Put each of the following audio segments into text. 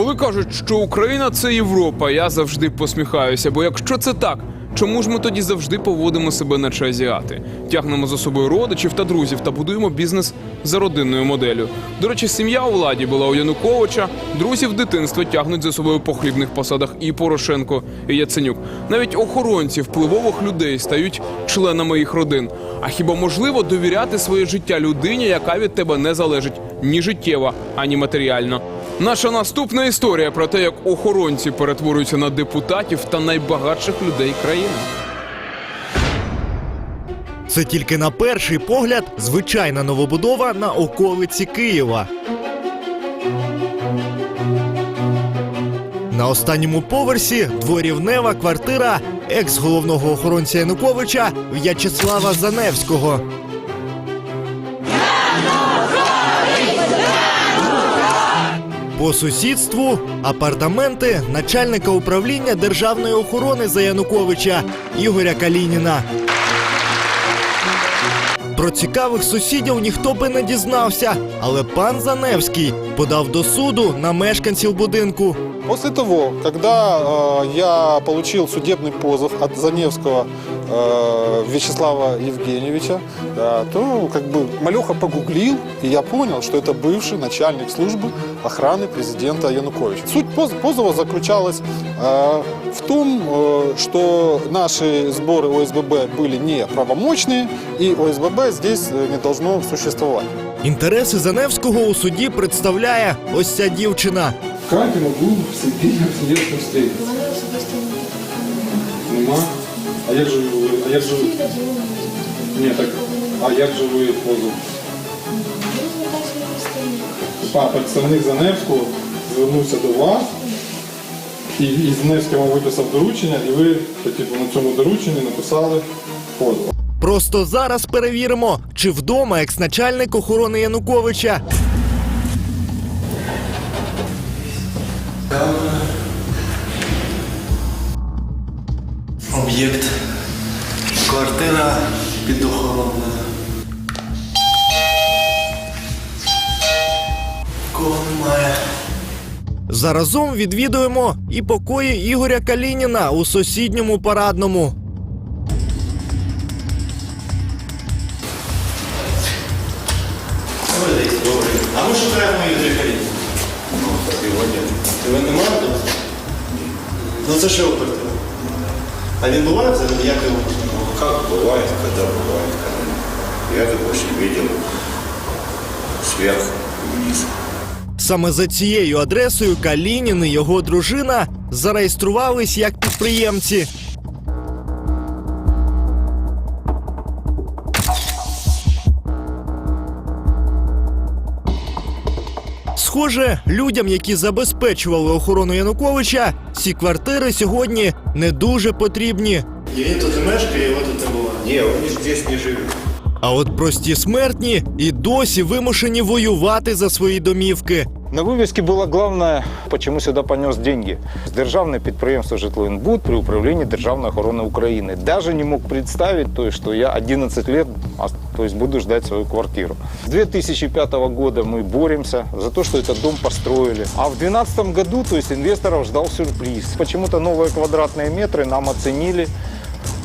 Коли кажуть, що Україна це Європа, я завжди посміхаюся. Бо якщо це так, чому ж ми тоді завжди поводимо себе наче азіати? Тягнемо за собою родичів та друзів та будуємо бізнес за родинною моделлю. До речі, сім'я у владі була у Януковича. Друзів дитинства тягнуть за собою по хлібних посадах і Порошенко, і Яценюк. Навіть охоронці впливових людей стають членами їх родин. А хіба можливо довіряти своє життя людині, яка від тебе не залежить ні життєво, ані матеріально? Наша наступна історія про те, як охоронці перетворюються на депутатів та найбагатших людей країни. Це тільки на перший погляд звичайна новобудова на околиці Києва. На останньому поверсі дворівнева квартира екс-головного охоронця Януковича В'ячеслава Заневського. По сусідству апартаменти начальника управління державної охорони за Януковича Ігоря Калініна. Про цікавих сусідів ніхто би не дізнався, але пан Заневський подав до суду на мешканців будинку. После того, когда э, я получил судебный позов от Заневского э, Вячеслава Евгеньевича, да, то как бы малеха погуглил, и я понял, что это бывший начальник службы охраны президента Януковича. Суть поз- позова заключалась э, в том, э, что наши сборы ОСББ были неправомочные, и ОСББ здесь э, не должно существовать. Інтереси Заневського у суді представляє ось ця дівчина. я могу особисто встретитися? Мене особисто Нема. А як же ви? А як же ви? Ні, так. А як же ви позов? А представник Заневського звернувся до вас, і, і Заневський вам виписав доручення, і ви типу, на цьому дорученні написали позов. Просто зараз перевіримо, чи вдома екс-начальник охорони Януковича. Об'єкт. Квартира під охороною. Кого немає. Заразом відвідуємо і покої Ігоря Калініна у сусідньому парадному. Добрий день. Добрий. А ми шукаємо Ігоря Каліна. Сьогодні. Ви немає тут? Ну це що оперативно. А він буває взагалі? Як його? Ну, как бывает, когда бывает, когда нет. Я, допустим, видел сверху вниз. Саме за цією адресою Калінін і його дружина зареєструвались як підприємці. Схоже, людям, які забезпечували охорону Януковича, ці квартири сьогодні не дуже потрібні. І він тут мешкає, його тут не було. Ні, он здесь не живет. А от прості смертні і досі вимушені воювати за свої домівки. На вивісці було головне, чому сюди понес деньги. Державне підприємство «Житлоінбуд» при управлінні Державної охорони України. Даже не мог представить, то есть, что я 11 лет а, то есть, буду ждать свою квартиру. С 2005 года мы боремся за то, что этот дом построили. А в 2012 году то есть, инвесторов ждал сюрприз. Почему-то новые квадратные метры нам оценили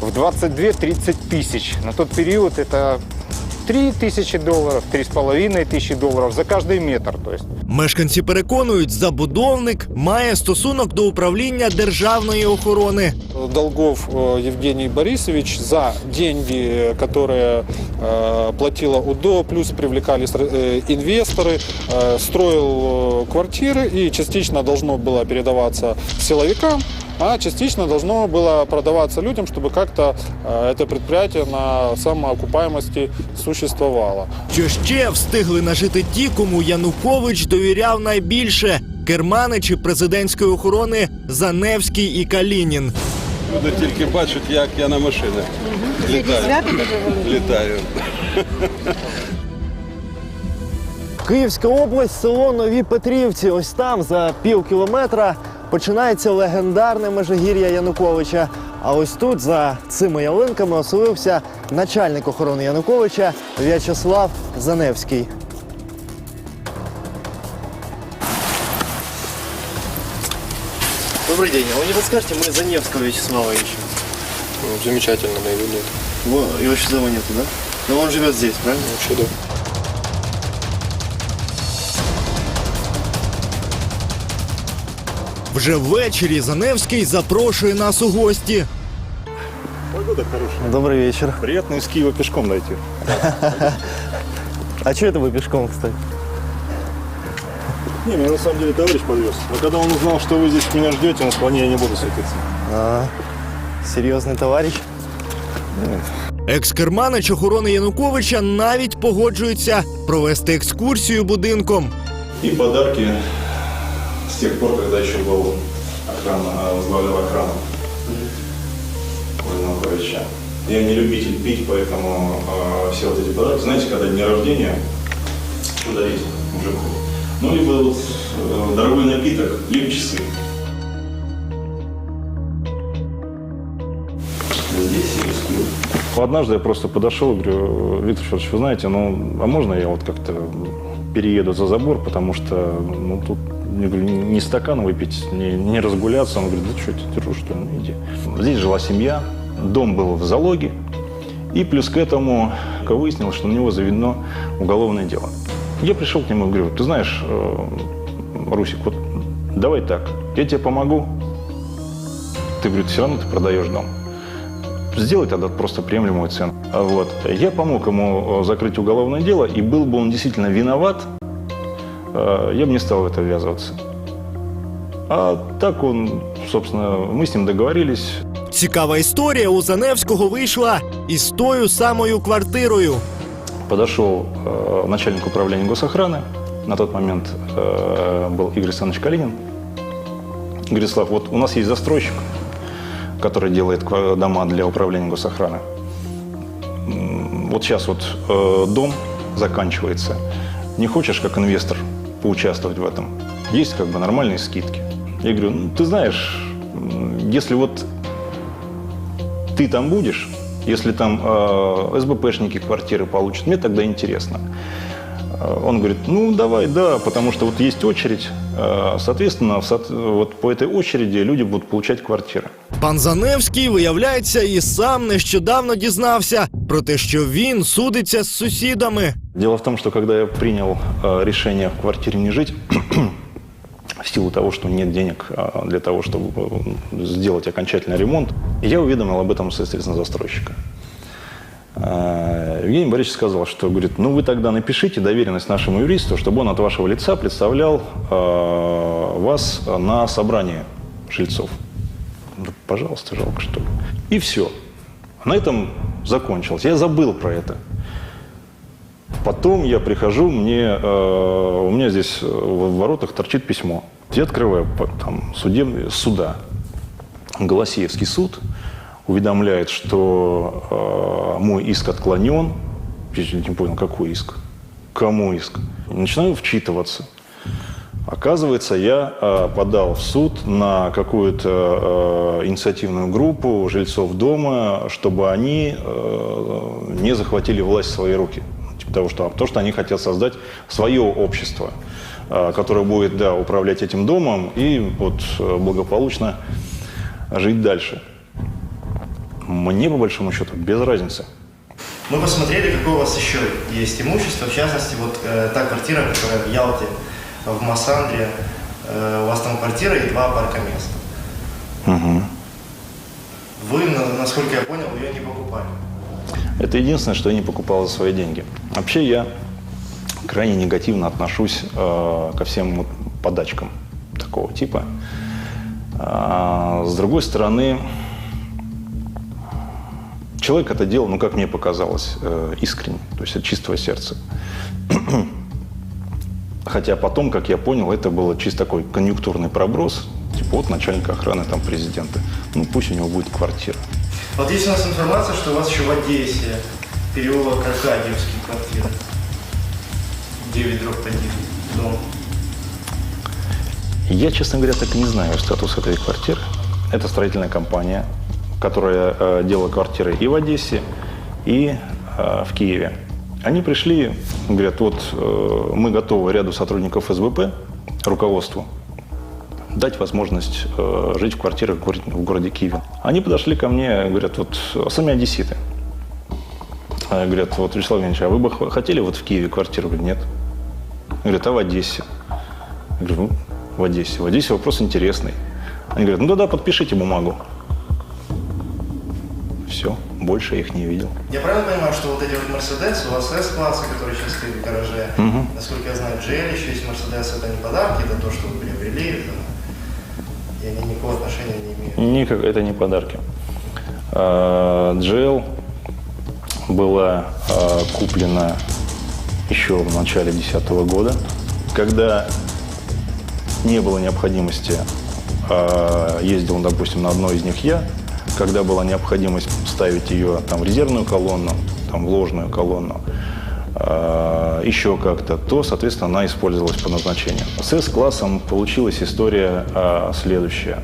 в 22-30 тысяч. На тот период это 3 тысячи долларов, 3,5 тысячи долларов за каждый метр. То есть. Мешканці переконують, забудовник має стосунок до управління державної охорони. Долгов э, Евгений Борисович за деньги, которые э, платила УДО, плюс привлекались э, инвесторы, э, строил э, квартиры и частично должно было передаваться силовикам, а частично должно было продаваться людям, чтобы как-то э, это предприятие на самоокупаемости существовало. Що ще встигли нажити ті, кому Янукович довіряв найбільше керманичі президентської охорони Заневський і Калінін. Люди тільки бачать, як я на машинах літаю. літаю. Київська область, село Нові Петрівці. Ось там за пів кілометра починається легендарне межигір'я Януковича. А ось тут, за цими ялинками, оселився начальник охорони Януковича В'ячеслав Заневський. Добрый день. А вы не подскажете, мы за Невского Вячеслава ищем. Замечательно, найду нет. Во, его еще дома нету, да? Но он живет здесь, правильно? Вообще да. Вже ввечері Заневський запрошує нас у гості. Погода хорошая. Добрый вечер. Приятно из Киева пешком дойти. А что это вы пешком, кстати? Не, меня на самом деле товарищ подвез. Но когда он узнал, что вы здесь меня ждете, на склоне я не буду светиться. А, серйозний товариш? Екс-керманич охорони Януковича навіть погоджується провести екскурсію будинком. И подарки с тех пор, когда еще был охрана, а, возглавлял охрану у Януковича. Я не любитель пить, поэтому а, все вот эти подарки, знаете, когда день рождения, что дарить мужику? Ну, либо вот, э, дорогой напиток, либо часы. Однажды я просто подошел и говорю, Виктор Федорович, вы знаете, ну, а можно я вот как-то перееду за забор, потому что, ну, тут, я говорю, не стакан выпить, не, не разгуляться. Он говорит, да что ты держу, что ли, ну, иди. Здесь жила семья, дом был в залоге, и плюс к этому выяснилось, что на него заведено уголовное дело. Я пришел к нему и говорю, ты знаешь, э, Русик, вот давай так, я тебе помогу, ты, говорит, все равно ты продаешь дом сделать тогда просто приемлемую цену. А Вот. Я помог ему э, закрыть уголовное дело, и был бы он действительно виноват, э, я бы не стал в это ввязываться. А так он, собственно, мы с ним договорились. Цікава історія у Заневського вийшла із тою самою квартирою. Подошел э, начальник управления госохраны, на тот момент э, был Игорь Александрович Калинин. Говорит, Слав, вот у нас есть застройщик, который делает дома для управления госохраны. Вот сейчас вот э, дом заканчивается. Не хочешь, как инвестор, поучаствовать в этом? Есть как бы нормальные скидки. Я говорю, ну, ты знаешь, если вот ты там будешь, если там э, СБПшники квартиры получат, мне тогда интересно. Э, Он говорит, ну давай, да, потому что вот есть очередь, э, соответственно, в соот- вот по этой очереди люди будут получать квартиры. Пан Заневський, виявляється, і сам нещодавно дізнався про те, що він судиться з сусідами. Дело в том, что когда я принял э, решение в квартире не жить, в силу того, что нет денег э, для того, чтобы э, сделать окончательный ремонт, я уведомил об этом, соответственно, застройщика. Э, Евгений Борисович сказал, что, говорит, ну вы тогда напишите доверенность нашему юристу, чтобы он от вашего лица представлял э, вас на собрании жильцов. Да, пожалуйста, жалко что ли. И все. На этом закончилось. Я забыл про это. Потом я прихожу, мне, э, у меня здесь в воротах торчит письмо. Я открываю там, судеб... суда. Голосеевский суд уведомляет, что э, мой иск отклонен. Я не понял, какой иск? Кому иск? Начинаю вчитываться. Оказывается, я э, подал в суд на какую-то э, инициативную группу жильцов дома, чтобы они э, не захватили власть в свои руки. Типа того, что, то, что они хотят создать свое общество, э, которое будет да, управлять этим домом и вот, э, благополучно жить дальше. Мне, по большому счету, без разницы. Мы посмотрели, какое у вас еще есть имущество. В частности, вот э, та квартира, которая в Ялте, в Массандре. Э, у вас там квартира и два паркоместа. Вы, на- насколько я понял, ее не покупали. Это единственное, что я не покупал за свои деньги. Вообще я крайне негативно отношусь э, ко всем подачкам такого типа. А, с другой стороны, человек это делал, ну, как мне показалось, э, искренне, то есть от чистого сердца. Хотя потом, как я понял, это было чисто такой конъюнктурный проброс, типа вот начальник охраны там президента, ну пусть у него будет квартира. Вот есть у нас информация, что у вас еще в Одессе переулок Аркадьевский квартира. 9 дробь 1 дом. Я, честно говоря, так и не знаю статус этой квартиры. Это строительная компания, которая э, делала квартиры и в Одессе, и э, в Киеве. Они пришли, говорят, вот э, мы готовы ряду сотрудников СБП, руководству, дать возможность жить в квартирах в городе, Киеве. Они подошли ко мне, говорят, вот сами одесситы. А, Говорят, вот, Вячеслав Евгеньевич, а вы бы хотели вот в Киеве квартиру? Говорю, нет. Говорят, а в Одессе? Я говорю, ну, в Одессе. В Одессе вопрос интересный. Они говорят, ну да-да, подпишите бумагу. Все, больше я их не видел. Я правильно понимаю, что вот эти вот Мерседесы, у вас С-класса, который сейчас стоит в гараже, Мгм. насколько я знаю, GL еще есть Мерседес, это не подарки, это то, что вы приобрели, это... и они никакого отношения не имеют. Никак, это не подарки. А, GL была а, куплена еще в начале 2010 года, когда не было необходимости, а, ездил, допустим, на одной из них я, когда была необходимость ставить ее там, в резервную колонну, там, в ложную колонну, а, еще как-то, то, соответственно, она использовалась по назначению. С S-классом получилась история а, следующая.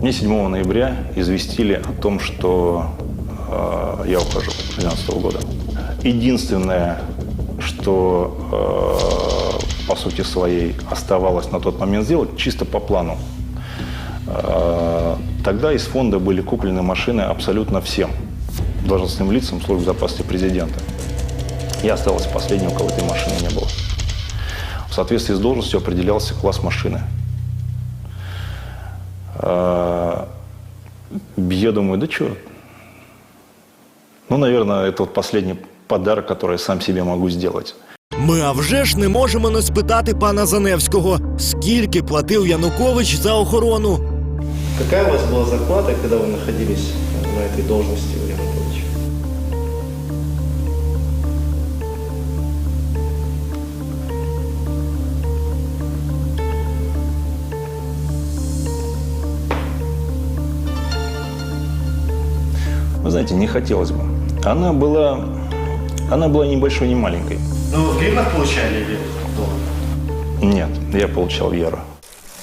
Мне 7 ноября известили о том, что э, я ухожу 2012 года. Единственное, что э, по сути своей оставалось на тот момент сделать, чисто по плану. Э, тогда из фонда были куплены машины абсолютно всем должностным лицам службы безопасности президента. Я остался последним, у кого этой машины не было. В соответствии с должностью определялся класс машины. А, Я думаю, да что? Ну, наверное, это вот последний подарок, который я сам себе могу сделать. Ми а вже ж не можемо не спитати пана Заневського, скільки платив Янукович за охорону. Какая у вас была зарплата, когда вы находились на этой должности у Януковича? Вы знаете, не хотелось бы. Она была, она была ни большой, ни маленькой. Ну, в гривнах получали или в долларах? Нет, я получал евро.